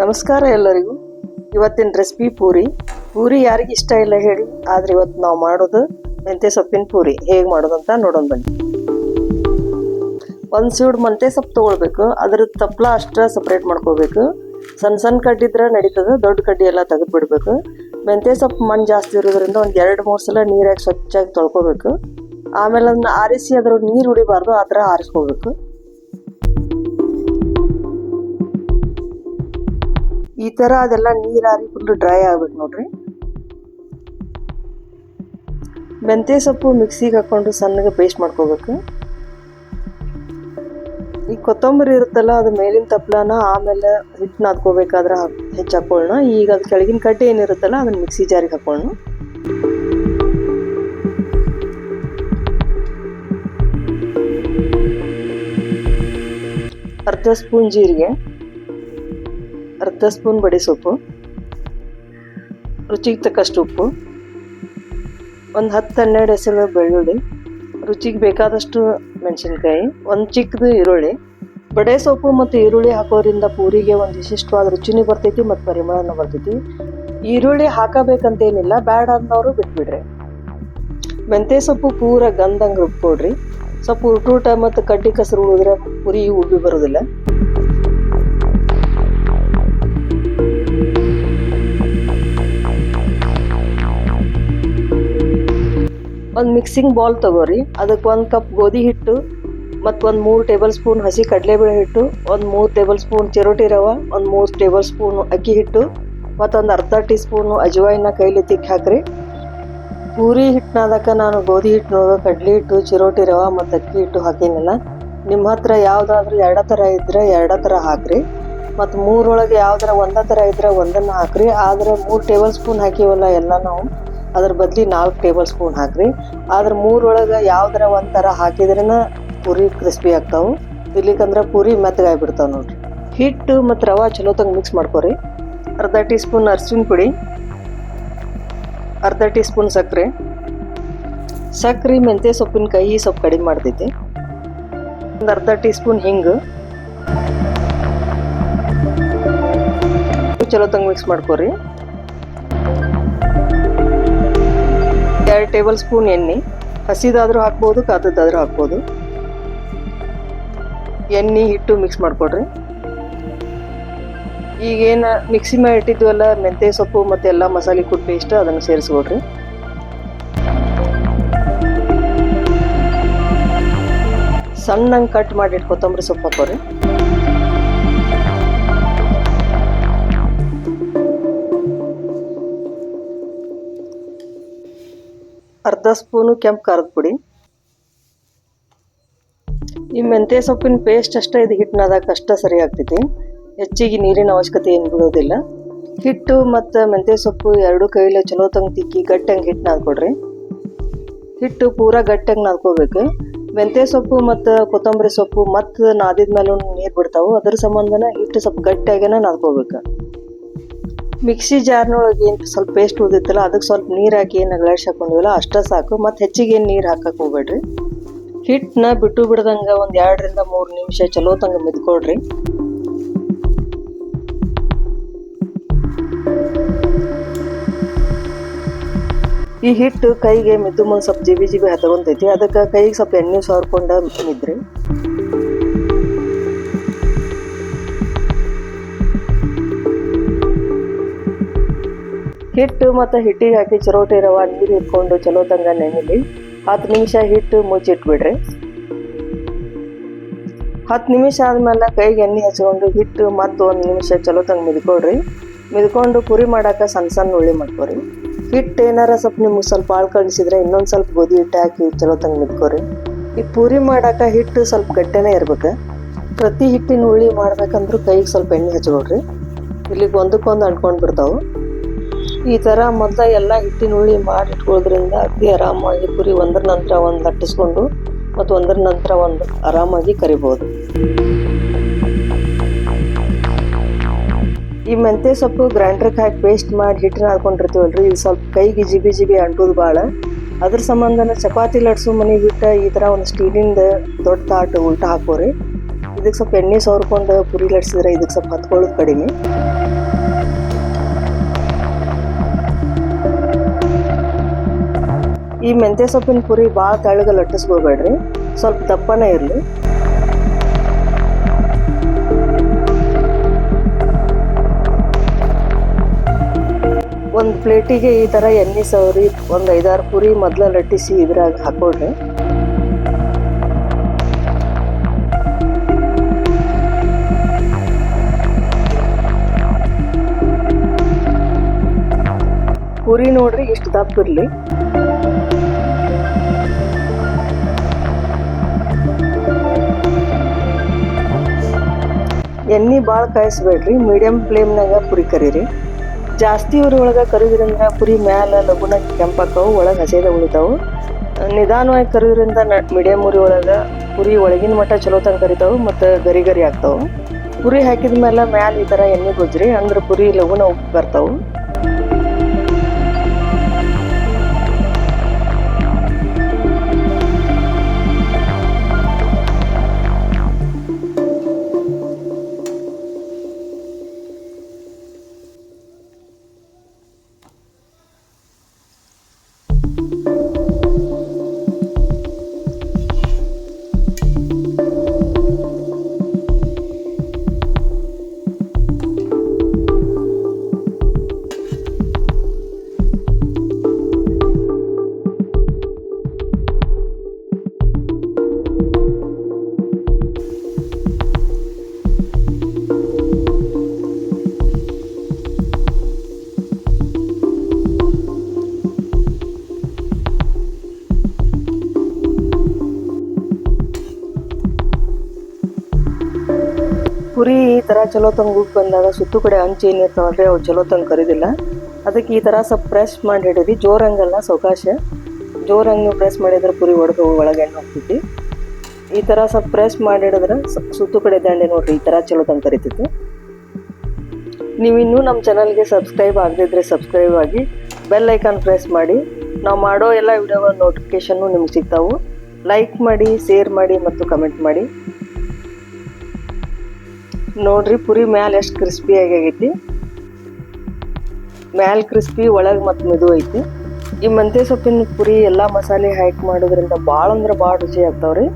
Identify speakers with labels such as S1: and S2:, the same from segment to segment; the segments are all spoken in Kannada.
S1: ನಮಸ್ಕಾರ ಎಲ್ಲರಿಗೂ. ಇವತ್ತಿನ ರೆಸಿಪಿ ಪೂರಿ. ಪೂರಿ ಯಾರಿಗೆ ಇಷ್ಟ ಇಲ್ಲ ಹೇಳಿ, ಆದ್ರೆ ಇವತ್ತು ನಾವು ಮಾಡೋದು ಮೆಂತ್ಯ ಸೊಪ್ಪಿನ ಪೂರಿ. ಹೇಗೆ ಮಾಡೋದು ಅಂತ ನೋಡೋಣ ಬನ್ನಿ. ಒಂದು ಸೀಡ್ ಮೆಂತ್ಯ ಸೊಪ್ಪು ತೊಗೊಳ್ಬೇಕು. ಅದ್ರ ತಪ್ಪಲ ಅಷ್ಟ ಸಪ್ರೇಟ್ ಮಾಡ್ಕೋಬೇಕು. ಸಣ್ಣ ಸಣ್ಣ ಕಡ್ಡಿದ್ರೆ ನಡೀತದೆ, ದೊಡ್ಡ ಕಡ್ಡಿ ಎಲ್ಲ ತೆಗೆದು ಬಿಡ್ಬೇಕು ಮೆಂತ್ಯ ಸೊಪ್ಪು ಮಣ್ಣು ಜಾಸ್ತಿ ಇರೋದ್ರಿಂದ ಒಂದು ಎರಡು, ಮೂರು ಸಲ ನೀರಾಗಿ ಸ್ವಚ್ಛಾಗಿ ತೊಳ್ಕೊಬೇಕು. ಆಮೇಲೆ ಅದನ್ನ ಆರಿಸಿ ಅದ್ರ ನೀರು ಉಡಿಬಾರ್ದು ಆ ಥರ ಆರಿಸ್ಕೋಬೇಕು. ಈ ತರ ಅದೆಲ್ಲ ನೀರಾರಿ ಫುಲ್ ಡ್ರೈ ಆಗ್ಬೇಕು ನೋಡ್ರಿ. ಮೆಂತ್ಯ ಸೊಪ್ಪು ಮಿಕ್ಸಿಗೆ ಹಾಕೊಂಡು ಸಣ್ಣಗೆ ಪೇಸ್ಟ್ ಮಾಡ್ಕೋಬೇಕು. ಈ ಕೊತ್ತಂಬರಿ ಇರುತ್ತಲ್ಲ, ಅದು ಮೇಲಿನ ತಪ್ಲಾನ ಆಮೇಲೆ ಹಿಟ್ಟು ನಾದ್ಕೋಬೇಕಾದ್ರೆ ಹೆಚ್ಚು ಹಾಕೊಳ್ಳೋಣ. ಈಗ ಅದು ಕೆಳಗಿನ ಕಟ್ಟೆ ಏನಿರುತ್ತಲ್ಲ, ಅದನ್ನ ಮಿಕ್ಸಿ ಜಾರಿಗೆ ಹಾಕೊಳ್ಳೋಣ. ಅರ್ಧ ಸ್ಪೂನ್ ಜೀರಿಗೆ. ಅರ್ಧ ಸ್ಪೂನ್ ಬಡಿ ಸೊಪ್ಪು, ರುಚಿಗೆ ತಕ್ಕಷ್ಟು ಉಪ್ಪು, ಒಂದು ಹತ್ತು ಹನ್ನೆರಡು ಹೆಸರು ಬೆಳ್ಳುಳ್ಳಿ, ರುಚಿಗೆ ಬೇಕಾದಷ್ಟು ಮೆಣಸಿನ್ಕಾಯಿ, ಒಂದು ಚಿಕ್ಕದು ಈರುಳ್ಳಿ. ಬಡೆ ಸೊಪ್ಪು ಮತ್ತು ಈರುಳ್ಳಿ ಹಾಕೋದ್ರಿಂದ ಪೂರಿಗೆ ಒಂದು ವಿಶಿಷ್ಟವಾದ ರುಚಿನೂ ಬರ್ತೈತಿ ಮತ್ತು ಪರಿಮಳನೂ ಬರ್ತೈತಿ. ಈರುಳ್ಳಿ ಹಾಕಬೇಕಂತೇನಿಲ್ಲ, ಬ್ಯಾಡ ಅಂದವರು ಬಿಟ್ಬಿಡ್ರಿ. ಮೆಂತ್ಯ ಸೊಪ್ಪು ಪೂರ ಗಂಧಂಗೆ ರುಬ್ಕೊಡ್ರಿ ಸ್ವಲ್ಪ ಉಟೂಟ ಮತ್ತು ಕಡ್ಡಿ ಕಸರು ಉಳಿದ್ರೆ ಪುರಿ ಉಬ್ಬಿ ಬರೋದಿಲ್ಲ. ಒಂದು ಮಿಕ್ಸಿಂಗ್ ಬೌಲ್ ತಗೋರಿ. ಅದಕ್ಕೆ ಒಂದು ಕಪ್ ಗೋಧಿ ಹಿಟ್ಟು, ಮತ್ತು ಒಂದು ಮೂರು ಟೇಬಲ್ ಸ್ಪೂನ್ ಹಸಿ ಕಡಲೆಬೇಳೆ ಹಿಟ್ಟು, ಒಂದು ಮೂರು ಟೇಬಲ್ ಸ್ಪೂನ್ ಚಿರೋಟಿ ರವೆ, ಒಂದು ಮೂರು ಟೇಬಲ್ ಸ್ಪೂನ್ ಅಕ್ಕಿ ಹಿಟ್ಟು ಮತ್ತೊಂದು ಅರ್ಧ ಟೀ ಸ್ಪೂನು ಅಜವಾಯಿನ ಕೈಲಿ ತಿಕ್ಕಿ ಹಾಕ್ರಿ. ಪೂರಿ ಹಿಟ್ಟಿನಾದಕ್ಕೆ ನಾನು ಗೋಧಿ ಹಿಟ್ಟಿನೊಳಗೆ ಕಡಲೆ ಹಿಟ್ಟು, ಚಿರೋಟಿ ರವೆ ಮತ್ತು ಅಕ್ಕಿ ಹಿಟ್ಟು ಹಾಕಿನಲ್ಲ. ನಿಮ್ಮ ಹತ್ರ ಯಾವುದಾದ್ರೂ ಎರಡ ಥರ ಇದ್ರೆ ಎರಡ ಥರ ಹಾಕ್ರಿ. ಮತ್ತು ಮೂರೊಳಗೆ ಯಾವ್ದಾರ ಒಂದೇ ಥರ ಇದ್ರೆ ಒಂದನ್ನು ಹಾಕ್ರಿ. ಆದರೆ ಮೂರು ಟೇಬಲ್ ಸ್ಪೂನ್ ಹಾಕಿವಲ್ಲ ಎಲ್ಲ ನಾವು. ಅದ್ರ ಬದ್ಲಿ ನಾಲ್ಕು ಟೇಬಲ್ ಸ್ಪೂನ್ ಹಾಕ್ರಿ. ಆದ್ರೆ ಮೂರೊಳಗೆ ಯಾವ್ದರ ಒಂದು ಥರ ಪುರಿ ಪೂರಿ ಕ್ರಿಸ್ಪಿ ಆಗ್ತಾವೆ. ಪುರಿ ಪೂರಿ ಮೆತ್ತಗಾಗ್ಬಿಡ್ತಾವೆ ನೋಡ್ರಿ. ಹಿಟ್ಟು ಮತ್ತು ರವೆ ಚಲೋ ತಂಗೆ ಮಿಕ್ಸ್ ಮಾಡ್ಕೊರಿ. ಅರ್ಧ ಟೀ ಸ್ಪೂನ್ ಅರ್ಶಿನ ಪುಡಿ. ಅರ್ಧ ಟೀ ಸ್ಪೂನ್ ಸಕ್ಕರೆ ಸಕ್ಕರೆ ಮೆಂತ್ಯ ಸೊಪ್ಪಿನ ಕಹಿ ಸೊಪ್ಪು ಕಡಿಮೆ ಮಾಡ್ತೈತಿ. ಒಂದು ಅರ್ಧ ಟೀ ಸ್ಪೂನ್ ಹಿಂಗು. ಚಲೋ ತಂಗೆ ಮಿಕ್ಸ್ ಮಾಡ್ಕೊರಿ. ಎರಡು ಟೇಬಲ್ ಸ್ಪೂನ್ ಎಣ್ಣೆ. ಹಸಿದಾದರೂ ಹಾಕ್ಬೋದು ಕಾದದ್ದಾದರೂ ಹಾಕ್ಬೋದು. ಎಣ್ಣೆ ಹಿಟ್ಟು ಮಿಕ್ಸ್ ಮಾಡಿಕೊಡ್ರಿ. ಈಗೇನು ಮಿಕ್ಸಿ ಮಾಡಿ ಇಟ್ಟಿದ್ವಲ್ಲ, ಮೆಂತ್ಯ ಸೊಪ್ಪು ಮತ್ತು ಎಲ್ಲ ಮಸಾಲೆ ಕುಟ್ಟು ಪೇಸ್ಟ್ ಅದನ್ನು ಸೇರಿಸ್ಕೊಡ್ರಿ. ಸಣ್ಣಂಗೆ ಕಟ್ ಮಾಡಿ ಕೊತ್ತಂಬರಿ ಸೊಪ್ಪು ಹಾಕೋರಿ. ಅರ್ಧ ಸ್ಪೂನು ಕೆಂಪು ಖಾರದ ಪುಡಿ. ಈ ಮೆಂತ್ಯ ಸೊಪ್ಪಿನ ಪೇಸ್ಟ್ ಅಷ್ಟೇ ಇದು ಹಿಟ್ಟಿನದಾಗ ಅಷ್ಟೇ ಸರಿ ಆಗ್ತೈತಿ. ಹೆಚ್ಚಿಗೆ ನೀರಿನ ಅವಶ್ಯಕತೆ ಏನು ಬಿಡೋದಿಲ್ಲ ಹಿಟ್ಟು ಮತ್ತು ಮೆಂತ್ಯ ಸೊಪ್ಪು ಎರಡು ಕೈಲಿ ಚಲೋ ತಂಗ ತಿಕ್ಕಿ ಗಟ್ಟಂಗೆ ಹಿಟ್ಟು ನಾದ್ಕೊಡ್ರಿ ಹಿಟ್ಟು ಪೂರಾ ಗಟ್ಟಂಗೆ ನಾದ್ಕೋಬೇಕು ಮೆಂತ್ಯ ಸೊಪ್ಪು ಮತ್ತು ಕೊತ್ತಂಬರಿ ಸೊಪ್ಪು ಮತ್ತು ನಾದಿದ ಮೇಲೂ ನೀರು ಬಿಡ್ತಾವೆ. ಅದ್ರ ಸಂಬಂಧನ ಹಿಟ್ಟು ಸ್ವಲ್ಪ ಗಟ್ಟಿಯಾಗೇನ ನಾದ್ಕೋಬೇಕು. ಮಿಕ್ಸಿ ಜಾರ್ನೊಳಗೆ ಏನು ಸ್ವಲ್ಪ ಪೇಸ್ಟ್ ಉಳಿದಿತ್ತಲ್ಲ, ಅದಕ್ಕೆ ಸ್ವಲ್ಪ ನೀರು ಹಾಕಿ ಏನು ಗ್ಲಾಸ್ ಹಾಕೊಂಡಿವಲ್ಲ, ಅಷ್ಟೇ ಸಾಕು. ಮತ್ತು ಹೆಚ್ಚಿಗೆ ನೀರು ಹಾಕಕ್ಕೆ ಹೋಗ್ಬೇಡ್ರಿ. ಹಿಟ್ಟನ್ನ ಬಿಟ್ಟು ಬಿಡ್ದಂಗೆ ಒಂದು ಎರಡರಿಂದ ಮೂರು ನಿಮಿಷ ಚಲೋ ತಂಗ ಮಿದ್ಕೊಡ್ರಿ ಈ ಹಿಟ್ಟು ಕೈಗೆ ಮಿದ್ದು ಮುಂದೆ ಸ್ವಲ್ಪ ಜಿಬಿ ಜಿಬಿ ಹತ್ಕೊಂತೈತಿ ಅದಕ್ಕೆ ಕೈಗೆ ಸ್ವಲ್ಪ ಎಣ್ಣೆ ಸಾರ್ಕೊಂಡು ಮಿದ್ರಿ. ಹಿಟ್ಟು ಮತ್ತು ಹಿಟ್ಟಿಗೆ ಹಾಕಿ ಚರೋಟಿ ರವ ನೀರು ಹಿಡ್ಕೊಂಡು ಚಲೋ ತಂಗ ನೆನೆಲಿ. ಹತ್ತು ನಿಮಿಷ ಹಿಟ್ಟು ಮುಚ್ಚಿಟ್ಬಿಡ್ರಿ. ಹತ್ತು ನಿಮಿಷ ಆದಮೇಲೆ ಕೈಗೆ ಎಣ್ಣೆ ಹಚ್ಕೊಂಡು ಹಿಟ್ಟು ಮತ್ತು ಒಂದು ನಿಮಿಷ ಚಲೋ ತಂಗ ಮಿದ್ಕೊಡ್ರಿ ಮಿದ್ಕೊಂಡು ಪುರಿ ಮಾಡಾಕ ಸಣ್ಣ ಸಣ್ಣ ಉಳ್ಳಿ ಮಾಡ್ಕೊರಿ. ಹಿಟ್ಟು ಏನಾರ ಸ್ವಲ್ಪ ನಿಮ್ಗೆ ಸ್ವಲ್ಪ ಹಾಳು ಕಳಿಸಿದ್ರೆ ಇನ್ನೊಂದು ಸ್ವಲ್ಪ ಗೋಧಿ ಹಿಟ್ಟು ಹಾಕಿ ಚಲೋ ತಂಗ ಮಿದ್ಕೊರಿ. ಈ ಪುರಿ ಮಾಡೋಕೆ ಹಿಟ್ಟು ಸ್ವಲ್ಪ ಗಟ್ಟೆನೇ ಇರ್ಬೇಕು. ಪ್ರತಿ ಹಿಟ್ಟಿನ ಉಳ್ಳಿ ಮಾಡ್ಬೇಕಂದ್ರೂ ಕೈಗೆ ಸ್ವಲ್ಪ ಎಣ್ಣೆ ಹಚ್ಕೊಡ್ರಿ ಇಲ್ಲಿಗೆ ಒಂದಕ್ಕೊಂದು ಅಂಟ್ಕೊಂಡು ಬಿಡ್ತಾವೆ. ಈ ಥರ ಮೊದಲ ಎಲ್ಲ ಹಿಟ್ಟಿನ ಉಳ್ಳಿ ಮಾಡಿ ಇಟ್ಕೊಳ್ಳೋದ್ರಿಂದ ಅತಿ ಆರಾಮಾಗಿ ಪುರಿ ಒಂದರ ನಂತರ ಒಂದು ಲಟ್ಟಿಸ್ಕೊಂಡು ಮತ್ತು ಒಂದರ ನಂತರ ಒಂದು ಆರಾಮಾಗಿ ಕರಿಬೋದು. ಈ ಮೆಂತ್ಯ ಸೊಪ್ಪು ಗ್ರೈಂಡ್ರಿಗೆ ಹಾಕಿ ಪೇಸ್ಟ್ ಮಾಡಿ ಹಿಟ್ಟನ್ನ ಹಾಕೊಂಡಿರ್ತೀವಲ್ರಿ, ಇದು ಸ್ವಲ್ಪ ಕೈಗೆ ಜಿಬಿ ಜಿಬಿ ಅಂಟೋದು ಭಾಳ ಅದ್ರ ಸಂಬಂಧನ ಚಪಾತಿ ಲಟ್ಸು ಮನೆ ಬಿಟ್ಟ ಈ ಥರ ಒಂದು ಸ್ಟೀಲಿಂದ ದೊಡ್ಡ ತಾಟು ಉಲ್ಟಾ ಹಾಕೋರಿ. ಇದಕ್ಕೆ ಸ್ವಲ್ಪ ಎಣ್ಣೆ ಸವರ್ಕೊಂಡು ಪುರಿ ಲಟ್ಸಿದ್ರೆ ಇದಕ್ಕೆ ಸ್ವಲ್ಪ ಹತ್ಕೊಳ್ಳೋದು ಕಡಿಮೆ. ಈ ಮೆಂತ್ಯ ಸೊಪ್ಪಿನ ಪುರಿ ಭಾಳ ತೆಳ್ಳಗೆ ಲಟ್ಟಿಸ್ಕೋಬೇಡ್ರಿ ಸ್ವಲ್ಪ ದಪ್ಪನೇ ಇರಲಿ. ಒಂದು ಪ್ಲೇಟಿಗೆ ಈ ಥರ ಎಣ್ಣೆ ಸವರಿ, ಒಂದು ಐದಾರು ಪುರಿ ಮೊದಲ ಲಟ್ಟಿಸಿ ಇದ್ರಾಗ ಹಾಕೊಳ್ರಿ. ಪುರಿ ನೋಡ್ರಿ ಇಷ್ಟು ದಪ್ಪ ಇರಲಿ. ಎಣ್ಣೆ ಭಾಳ ಕಾಯಿಸ್ಬೇಡ್ರಿ. ಮೀಡಿಯಂ ಫ್ಲೇಮ್ನಾಗ ಪುರಿ ಕರೀರಿ. ಜಾಸ್ತಿ ಒಳಗೆ ಕರಿದ್ರಿಂದ ಪುರಿ ಮ್ಯಾಲ ಲಗುನ ಕೆಂಪಾಕವು ಒಳಗೆ ಹಸೇದ ಉಳಿತಾವು. ನಿಧಾನವಾಗಿ ಕರಿದ್ರಿಂದ ಮೀಡಿಯಂ ಉರಿ ಒಳಗೆ ಪುರಿ ಒಳಗಿನ ಮಟ್ಟ ಚಲೋ ತಂಗ ಕರಿತಾವು ಮತ್ತು ಗರಿ ಗರಿ ಆಗ್ತಾವು. ಪುರಿ ಹಾಕಿದ ಮೇಲೆ ಮ್ಯಾಲ ಈ ಥರ ಎಣ್ಣೆ ಗೊಜ್ರಿ ಅಂದ್ರೆ ಪುರಿ ಲಗುನ ಉಪ್ಪು ಬರ್ತಾವು. ಚಲೋ ತಂಗ ಬಂದಾಗ ಸುತ್ತು ಕಡೆ ಅಂಚೆ ಏನು ಇರ್ತಾವಲ್ರಿ ಅವು ಚಲೋ ಕರಿದಿಲ್ಲ. ಅದಕ್ಕೆ ಈ ಥರ ಸ್ವಲ್ಪ ಪ್ರೆಸ್ ಮಾಡಿ ಹಿಡೀರಿ ಜೋರಂಗಲ್ಲ ಸಾವಕಾಶ ಜೋರಂಗೆ ನೀವು ಪ್ರೆಸ್ ಮಾಡಿದ್ರೆ ಪುರಿ ಒಡೆದು ಒಳಗೆ ಎಣ್ಣೆ ಹೋಗ್ತೈತಿ ಈ ಥರ ಸ್ವಲ್ಪ ಪ್ರೆಸ್ ಮಾಡಿ ಹಿಡಿದ್ರೆ ಸುತ್ತು ಕಡೆ ದಂಡೆ ನೋಡ್ರಿ ಈ ಥರ ಚಲೋ ತಂಗ ಕರಿತೈತಿ ನೀವು ಇನ್ನೂ ನಮ್ಮ ಚಾನಲ್ಗೆ ಸಬ್ಸ್ಕ್ರೈಬ್ ಆಗದಿದ್ರೆ ಸಬ್ಸ್ಕ್ರೈಬ್ ಆಗಿ ಬೆಲ್ ಐಕಾನ್ ಪ್ರೆಸ್ ಮಾಡಿ. ನಾವು ಮಾಡೋ ಎಲ್ಲ ವಿಡಿಯೋಗಳ ನೋಟಿಫಿಕೇಶನ್ನು ನಿಮ್ಗೆ ಸಿಗ್ತಾವೆ. ಲೈಕ್ ಮಾಡಿ ಶೇರ್ ಮಾಡಿ ಮತ್ತು ಕಮೆಂಟ್ ಮಾಡಿ. ನೋಡ್ರಿ ಪುರಿ ಮ್ಯಾಲ ಎಷ್ಟು ಕ್ರಿಸ್ಪಿ ಆಗೈತಿ ಮ್ಯಾಲ ಕ್ರಿಸ್ಪಿ ಒಳಗೆ ಮತ್ತು ಮೆದು ಐತಿ. ಈ ಮಂತೆ ಸೊಪ್ಪಿನ ಪುರಿ ಎಲ್ಲ ಮಸಾಲೆ ಹಾಕಿ ಮಾಡೋದ್ರಿಂದ ಭಾಳ ಅಂದ್ರೆ ಭಾಳ ರುಚಿ ಆಗ್ತಾವ್ರಿ.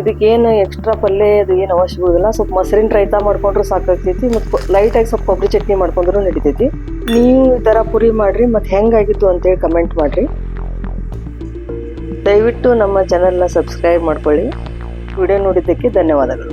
S1: ಇದಕ್ಕೇನು ಎಕ್ಸ್ಟ್ರಾ ಪಲ್ಯ ಅದು ಏನು ಅವಶ್ಯಕವಿಲ್ಲ ಸ್ವಲ್ಪ ಮೊಸರಿನ ರೈತ ಮಾಡ್ಕೊಂಡ್ರೆ ಸಾಕಾಗ್ತೈತಿ ಮತ್ತು ಲೈಟಾಗಿ ಸ್ವಲ್ಪ ಕೊಬ್ಬರಿ ಚಟ್ನಿ ಮಾಡ್ಕೊಂಡ್ರು ನಡಿತೈತಿ. ನೀವು ಈ ಥರ ಪುರಿ ಮಾಡಿರಿ ಮತ್ತು ಹೆಂಗಾಗಿತ್ತು ಅಂತೇಳಿ ಕಮೆಂಟ್ ಮಾಡಿರಿ. ದಯವಿಟ್ಟು ನಮ್ಮ ಚಾನಲ್ನ ಸಬ್ಸ್ಕ್ರೈಬ್ ಮಾಡ್ಕೊಳ್ಳಿ. ವಿಡಿಯೋ ನೋಡಿದ್ದಕ್ಕೆ ಧನ್ಯವಾದಗಳು.